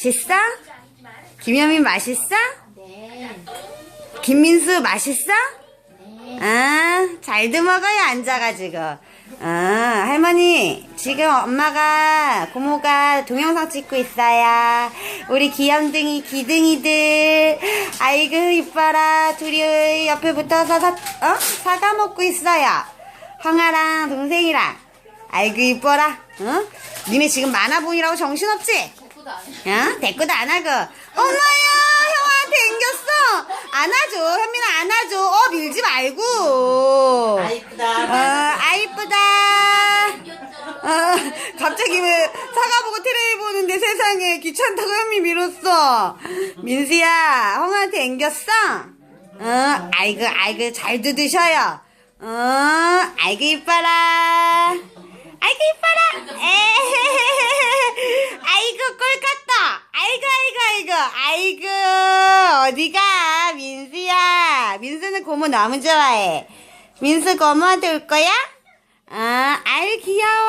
맛있어? 김현민 맛있어? 네. 김민수 맛있어? 네. 아, 잘도 먹어요, 앉아가지고. 아, 할머니, 지금 엄마가, 고모가 동영상 찍고 있어요. 우리 귀염둥이, 기둥이들. 아이고, 이뻐라. 둘이 옆에 붙어서 사, 어? 사과 먹고 있어요. 형아랑 동생이랑. 아이고, 이뻐라. 어? 니네 지금 만화본이라고 정신없지? 대꾸도 안 해. 대꾸도 안 하고. 엄마야, 형한테 앵겼어. 안아줘, 현민아 안아줘. 어, 밀지 말고. 아 이쁘다. 어, 아 이쁘다. 어, 갑자기 왜 사과 보고 테레비 보는데 세상에 귀찮다고 현미 밀었어. 민수야, 형한테 앵겼어? 어, 아이고, 아이고, 잘도 드셔요. 어, 아이고, 이뻐라. 아이고, 아이고. 어디가, 민수야. 민수는 고모 너무 좋아해. 민수 고모한테 올 거야? 아, 아유 귀여워.